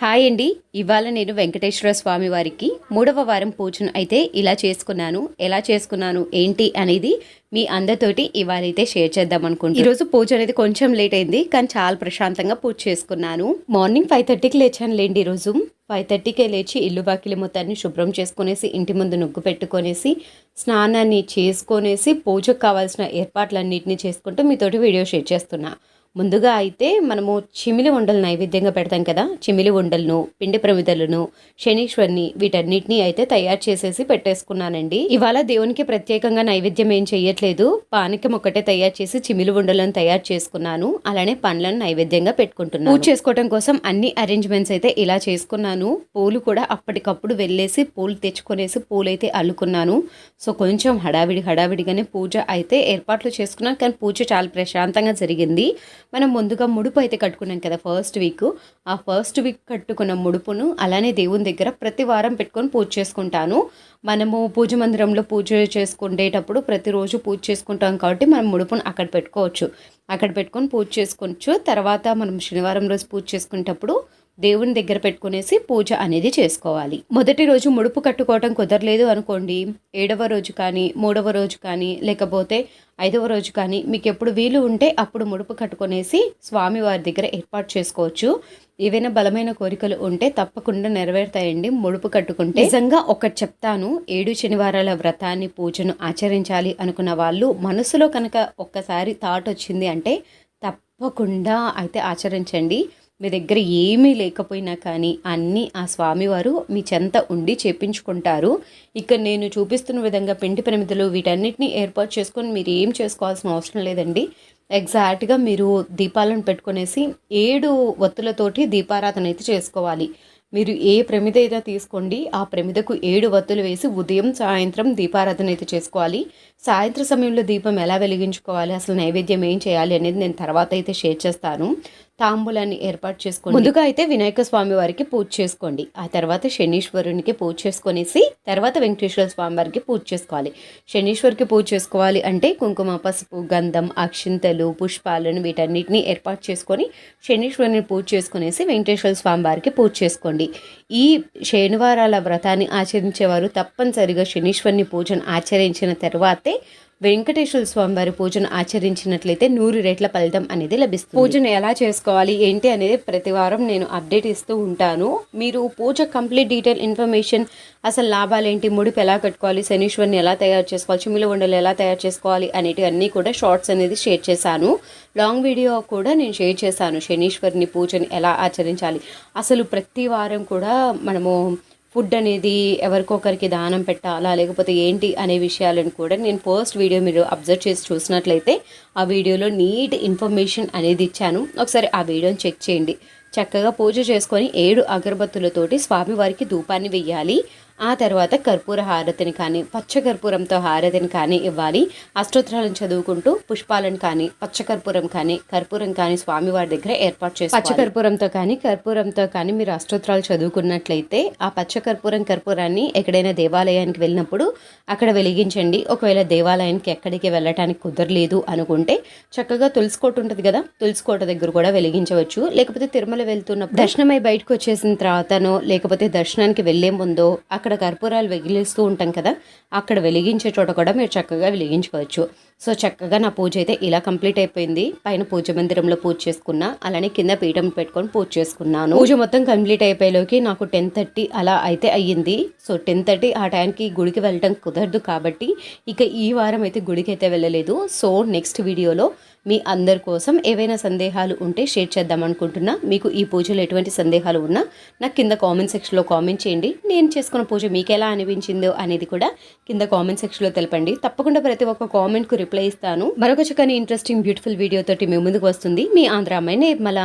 Hi అండి. ఇవాళ నేను వెంకటేశ్వర స్వామి వారికి మూడవ వారం పూజను అయితే ఇలా చేసుకున్నాను. ఎలా చేసుకున్నాను? ఏంటి? అనేది మీ అందరితోటి ఇవాళ అయితే షేర్ చేద్దాం అనుకుంటున్నాను. ఈరోజు పూజ అనేది కొంచెం లేట్ అయింది కానీ చాలా ప్రశాంతంగా పూజ చేసుకున్నాను. మార్నింగ్ ఫైవ్ థర్టీకి లేచాను లేండి ఈరోజు. ఫైవ్ థర్టీకే లేచి ఇల్లు వాకిలి మొత్తాన్ని శుభ్రం చేసుకునేసి ఇంటి ముందు నుగ్గు పెట్టుకొనేసి స్నానాన్ని చేసుకొనేసి పూజకు కావాల్సిన ఏర్పాట్లన్నింటినీ చేసుకుంటూ మీతోటి వీడియో షేర్ చేస్తున్నా. ముందుగా అయితే మనము చిమిలి ఉండలు నైవేద్యంగా పెడతాం కదా? చిమిలి ఉండలను పిండి ప్రమిదలను శనీశ్వరిని వీటన్నిటిని అయితే తయారు చేసేసి పెట్టేసుకున్నానండి. ఇవాళ దేవునికి ప్రత్యేకంగా నైవేద్యం ఏం చేయట్లేదు పానకం ఒకటే తయారు చేసి చిమిలి ఉండలను తయారు చేసుకున్నాను. అలానే పండ్లను నైవేద్యంగా పెట్టుకుంటున్నాను. పూజ చేసుకోవడం కోసం అన్ని అరేంజ్మెంట్స్ అయితే ఇలా చేసుకున్నాను. పూలు కూడా అప్పటికప్పుడు వెళ్ళేసి పూలు తెచ్చుకొనేసి పూలు అయితే అల్లుకున్నాను. సో కొంచెం హడావిడి హడావిడిగానే పూజ అయితే ఏర్పాట్లు చేసుకున్నాను. కానీ పూజ చాలా ప్రశాంతంగా జరిగింది. మనం ముందుగా ముడుపు అయితే కట్టుకున్నాం కదా ఫస్ట్ వీక్. ఆ ఫస్ట్ వీక్ కట్టుకున్న ముడుపును అలానే దేవుని దగ్గర ప్రతి వారం పెట్టుకొని పూజ చేసుకుంటాను. మనము పూజ మందిరంలో పూజ చేసుకునేటప్పుడు ప్రతిరోజు పూజ చేసుకుంటాం కాబట్టి మనం ముడుపును అక్కడ పెట్టుకోవచ్చు. అక్కడ పెట్టుకొని పూజ చేసుకోవచ్చు తర్వాత మనం శనివారం రోజు పూజ చేసుకునేటప్పుడు దేవుని దగ్గర పెట్టుకునేసి పూజ అనేది చేసుకోవాలి. మొదటి రోజు ముడుపు కట్టుకోవటం కుదరలేదు అనుకోండి. ఏడవ రోజు కానీ మూడవ రోజు కానీ లేకపోతే ఐదవ రోజు కానీ మీకు ఎప్పుడు వీలు ఉంటే అప్పుడు ముడుపు కట్టుకునేసి స్వామి వారి దగ్గర ఏర్పాటు చేసుకోవచ్చు. ఏవైనా బలమైన కోరికలు ఉంటే తప్పకుండా నెరవేరుతాయండి. ముడుపు కట్టుకుంటే నిజంగా ఒకటి చెప్తాను. ఏడు శనివారాల వ్రతాన్ని పూజను ఆచరించాలి అనుకున్న వాళ్ళు మనసులో కనుక ఒక్కసారి థాట్ వచ్చింది అంటే తప్పకుండా అయితే ఆచరించండి. మీ దగ్గర ఏమీ లేకపోయినా కానీ అన్నీ ఆ స్వామివారు మీ చెంత ఉండి చేపించుకుంటారు. ఇక్కడ నేను చూపిస్తున్న విధంగా పిండి ప్రమిదలు వీటన్నిటిని ఏర్పాటు చేసుకొని మీరు ఏం చేసుకోవాల్సిన అవసరం లేదండి. ఎగ్జాక్ట్గా మీరు దీపాలను పెట్టుకునేసి ఏడు ఒత్తులతోటి దీపారాధన అయితే చేసుకోవాలి. మీరు ఏ ప్రమిద అయితే తీసుకోండి. ఆ ప్రమిదకు ఏడు వత్తులు వేసి ఉదయం సాయంత్రం దీపారాధన అయితే చేసుకోవాలి. సాయంత్రం సమయంలో దీపం ఎలా వెలిగించుకోవాలి? అసలు నైవేద్యం ఏం చేయాలి అనేది నేను తర్వాత అయితే షేర్ చేస్తాను. తాంబూలాన్ని ఏర్పాటు చేసుకోండి ముందుగా అయితే వినాయక స్వామి వారికి పూజ చేసుకోండి. ఆ తర్వాత శనీశ్వరునికి పూజ చేసుకొనేసి తర్వాత వెంకటేశ్వర స్వామి వారికి పూజ చేసుకోవాలి. శనీశ్వరికి పూజ చేసుకోవాలి అంటే కుంకుమ పసుపు గంధం అక్షింతలు పుష్పాలను వీటన్నిటిని ఏర్పాటు చేసుకొని శనీశ్వరుని పూజ చేసుకునేసి వెంకటేశ్వర స్వామి వారికి పూజ చేసుకోండి. ఈ శనివారాల వ్రతాన్ని ఆచరించేవారు తప్పనిసరిగా శనీశ్వరుని పూజను ఆచరించిన తర్వాతే వెంకటేశ్వర స్వామి వారి పూజను ఆచరించినట్లయితే నూరు రేట్ల ఫలితం అనేది లభిస్తుంది. పూజను ఎలా చేసుకోవాలి ఏంటి అనేది ప్రతి వారం నేను అప్డేట్ ఇస్తూ ఉంటాను. మీరు పూజ కంప్లీట్ డీటెయిల్ ఇన్ఫర్మేషన్ అసలు లాభాలు ఏంటి ముడిపు ఎలా కట్టుకోవాలి శనీశ్వరిని ఎలా తయారు చేసుకోవాలి చిమ్మిల ఉండలు ఎలా తయారు చేసుకోవాలి అనేటివన్నీ కూడా షార్ట్స్ అనేది షేర్ చేశాను. లాంగ్ వీడియో కూడా నేను షేర్ చేశాను శనీశ్వరిని పూజని ఎలా ఆచరించాలి. అసలు ప్రతి వారం కూడా మనము ఫుడ్ అనేది ఎవరికొకరికి దానం పెట్టాలా లేకపోతే ఏంటి అనే విషయాలను కూడా నేను ఫస్ట్ వీడియో మీరు అబ్జర్వ్ చేసి చూసినట్లయితే ఆ వీడియోలో నీట్ ఇన్ఫర్మేషన్ అనేది ఇచ్చాను. ఒకసారి ఆ వీడియోని చెక్ చేయండి. చక్కగా పూజ చేసుకొని ఏడు అగరబత్తులతోటి స్వామివారికి ధూపాన్ని వెయ్యాలి. ఆ తర్వాత కర్పూర హారతిని కానీ పచ్చ కర్పూరంతో హారతిని కానీ ఇవ్వాలి. అష్టోత్తరాలను చదువుకుంటూ పుష్పాలను కానీ పచ్చ కర్పూరం కానీ కర్పూరం కానీ స్వామివారి దగ్గర ఏర్పాటు చేసి పచ్చ కర్పూరంతో కానీ కర్పూరంతో కానీ మీరు అష్టోత్తరాలు చదువుకున్నట్లయితే ఆ పచ్చ కర్పూరం కర్పూరాన్ని ఎక్కడైనా దేవాలయానికి వెళ్ళినప్పుడు అక్కడ వెలిగించండి. ఒకవేళ దేవాలయానికి ఎక్కడికి వెళ్ళటానికి కుదరలేదు అనుకుంటే చక్కగా తులసికోట ఉంటుంది కదా తులసికోట దగ్గర కూడా వెలిగించవచ్చు. లేకపోతే తిరుమల వెళ్తున్నప్పుడు దర్శనమై బయటకు వచ్చేసిన తర్వాతనో లేకపోతే దర్శనానికి వెళ్ళే ముందో అక్కడ అక్కడ కర్పూరాలు వెగిలిస్తూ ఉంటాం కదా అక్కడ వెలిగించే చోట కూడా మీరు చక్కగా వెలిగించుకోవచ్చు. సో చక్కగా నా పూజ అయితే ఇలా కంప్లీట్ అయిపోయింది. పైన పూజ మందిరంలో పూజ చేసుకున్నా అలానే కింద పీఠం పెట్టుకొని పూజ చేసుకున్నాను. పూజ మొత్తం కంప్లీట్ అయిపోయేలోకి నాకు టెన్ థర్టీ అలా అయితే అయ్యింది. సో టెన్ థర్టీ ఆ టైంకి గుడికి వెళ్ళటం కుదరదు కాబట్టి ఇక ఈ వారం అయితే గుడికి అయితే వెళ్ళలేదు. సో నెక్స్ట్ వీడియోలో మీ అందరి కోసం ఏవైనా సందేహాలు ఉంటే షేర్ చేద్దాం అనుకుంటున్నా. మీకు ఈ పూజలో ఎటువంటి సందేహాలు ఉన్నా నాకు కింద కామెంట్ సెక్షన్లో కామెంట్ చేయండి. నేను చేసుకున్న పూజ మీకు ఎలా అనిపించిందో అనేది కూడా కింద కామెంట్ సెక్షన్లో తెలపండి. తప్పకుండా ప్రతి ఒక్క కామెంట్కు రిప్లై ఇస్తాను. మరొక చక్కని ఇంట్రెస్టింగ్ బ్యూటిఫుల్ వీడియో తోటి మీ ముందుకు వస్తుంది. మీ ఆంధ్ర అమ్మాయి నిర్మల.